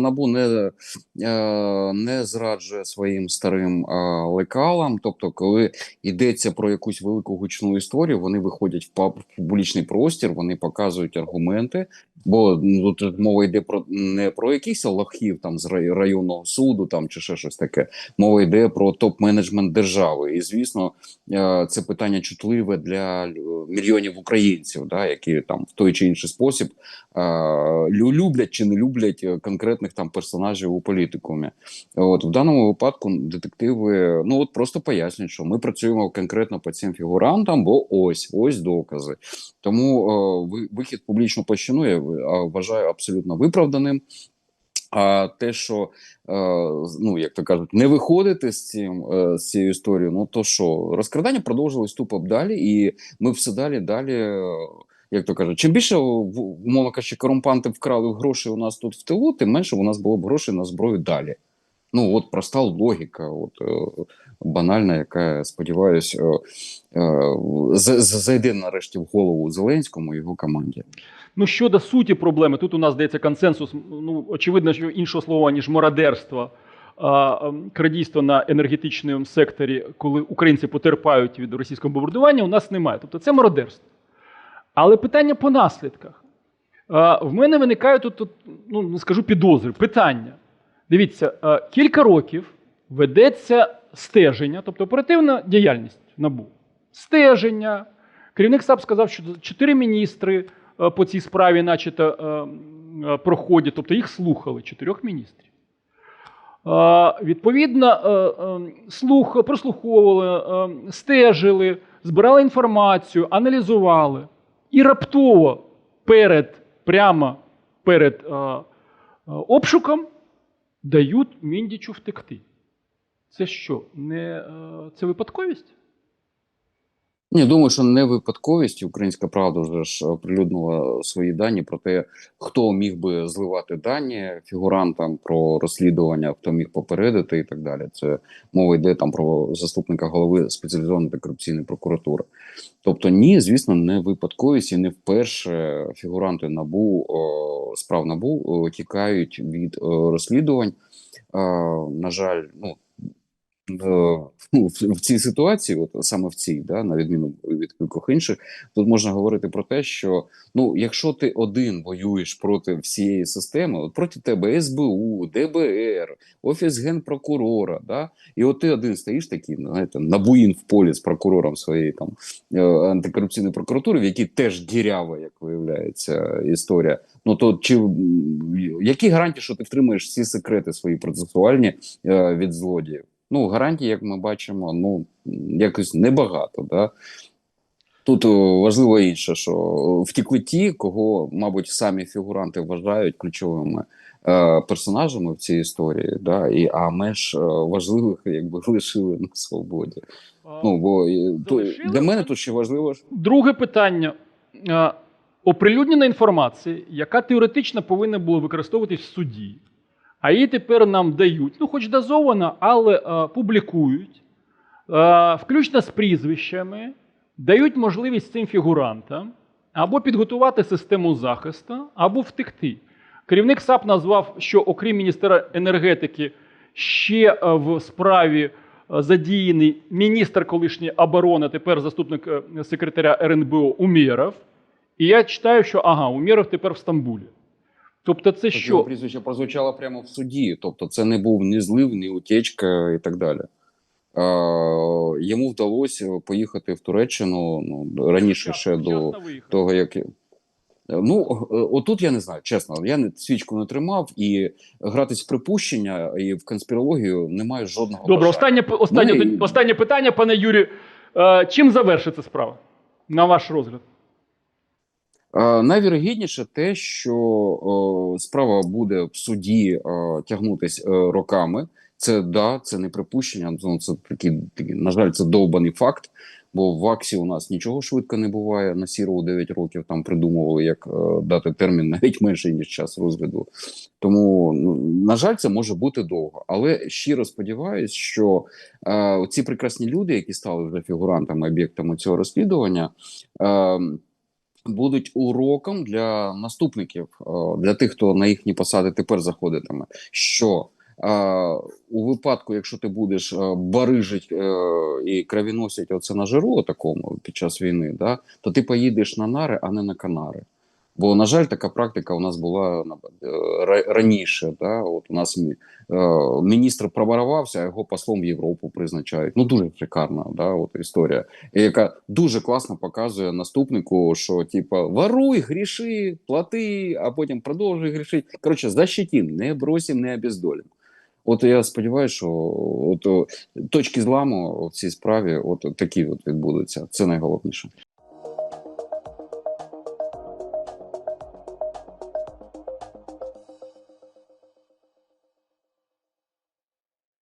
набу не, е, не зраджує своїм старим е, лекалам. Тобто, коли йдеться про якусь велику гучну історію, вони виходять в публічний простір, вони показують аргументи. Бо ну, тут мова йде про не про якихось лохів там з районного суду, там чи ще щось таке. Мова йде про топ-менеджмент держави. І звісно, е, це питання чутливе для мільйонів українців, да, які там в той чи інший спосіб е, люблять чи не люблять е, конкретних там персонажів у політикумі. От в даному випадку детективи ну от просто пояснюють, що ми працюємо конкретно по цим фігурантам, бо ось ось докази. Тому е, вихід публічну площину я е, вважаю абсолютно виправданим. А те, що е, ну як то кажуть, не виходити з цим е, з цією історією, ну то що розкрадання продовжилось тупо далі, і ми все далі далі. е, Як то кажуть, чим більше умовно кажучи, корумпанти вкрали грошей у нас тут в тилу, тим менше у нас було б грошей на зброю далі. Ну от проста логіка, от банальна, яка я сподіваюсь, з- з- зайде нарешті в голову Зеленському і його команді. Ну, щодо суті проблеми, тут у нас здається консенсус. Ну, очевидно, що іншого слова, ніж мародерство, ем, крадійство на енергетичному секторі, коли українці потерпають від російського бомбардування, у нас немає. Тобто це мародерство. Але питання по наслідках. В мене виникають тут, ну не скажу підозри, питання. Дивіться, кілька років ведеться стеження, тобто оперативна діяльність НАБУ. Стеження. Керівник САП сказав, що чотири міністри по цій справі, начебто, е, е, проходять, тобто їх слухали, чотирьох міністрів. Е, Відповідно, е, е, слух, прослуховували, е, стежили, збирали інформацію, аналізували. І раптово перед, прямо перед е, е, обшуком дають Міндічу втекти. Це що? Не, е, це випадковість? Ні, думаю, що не випадковість. Українська правда вже ж оприлюднила свої дані про те, хто міг би зливати дані фігурантам про розслідування, хто міг попередити і так далі. Це мова йде там про заступника голови спеціалізованої антикорупційної прокуратури. Тобто, ні, звісно, не випадковість і не вперше фігуранти набу справ набу о, тікають від розслідувань. На жаль, ну в, ну, в, цій ситуації, от саме в цій, да, на відміну від кількох інших, тут можна говорити про те, що ну, якщо ти один воюєш проти всієї системи, от проти тебе СБУ, ДБР, Офіс генпрокурора, да, і от ти один стоїш такий, ну, знаєте, набуїн в полі з прокурором своєї там е, антикорупційної прокуратури, в якій теж дірява, як виявляється, історія. Ну то чи які гарантії, що ти втримаєш всі секрети свої процесуальні е, від злодіїв? Ну, гарантій, як ми бачимо, ну якось небагато. Да? Тут важливо інше, що втікли ті, кого, мабуть, самі фігуранти вважають ключовими е, персонажами в цій історії, да? і, а меж е, важливих якби лишили на свободі. Ну, бо е, то, для мене тут ще важливо. Друге питання. Е, Оприлюднена інформація, яка теоретично повинна була використовуватись в суді, а її тепер нам дають, ну, хоч дозовано, але е, публікують, е, включно з прізвищами, дають можливість цим фігурантам або підготувати систему захисту, або втекти. Керівник САП назвав, що окрім міністра енергетики, ще е, в справі задіяний міністр колишньої оборони, тепер заступник секретаря РНБО Умєров. І я читаю, що ага, Умєров тепер в Стамбулі. Тобто, це Так його що? прізвище прозвучало прямо в суді. Тобто, це не був ні злив, ні утечка і так далі. Е, йому вдалося поїхати в Туреччину ну, раніше ще до того, як. Ну, е, отут я не знаю, чесно, я не свічку не тримав і гратись в припущення і в конспірологію не маю жодного Добре, останнє, останнє, Ну, останнє питання, пане Юрію. Е, чим завершиться справа, на ваш розгляд? Е, Найвірогідніше те, що справа буде в суді е, тягнутись е, роками. Це да, це не припущення. Ну це такий, на жаль, це довбаний факт. Бо в ВАКСі у нас нічого швидко не буває. На сіру 9 років там придумували, як е, дати термін навіть менше ніж час розгляду. Тому ну, на жаль, це може бути довго. Але щиро сподіваюся, що е, ці прекрасні люди, які стали вже фігурантами об'єктами цього розслідування. Е, будуть уроком для наступників, е, для тих, хто на їхні посади тепер заходитиме. Що е, у випадку, якщо ти будеш е, барижить і кровіносить оце на жиру такому під час війни, да, то ти поїдеш на нари, а не на канари. Бо, на жаль, така практика у нас була е, ра- раніше. Да? От у нас е, міністр пробарувався, а його послом в Європу призначають. Ну дуже шикарна да, от історія, яка дуже класно показує наступнику, що типа воруй, гріши, плати, а потім продовжуй грішити. Коротше, защитим, не бросим, не обездолим. От я сподіваюся, що от точки зламу в цій справі, от такі от відбудуться. Це найголовніше.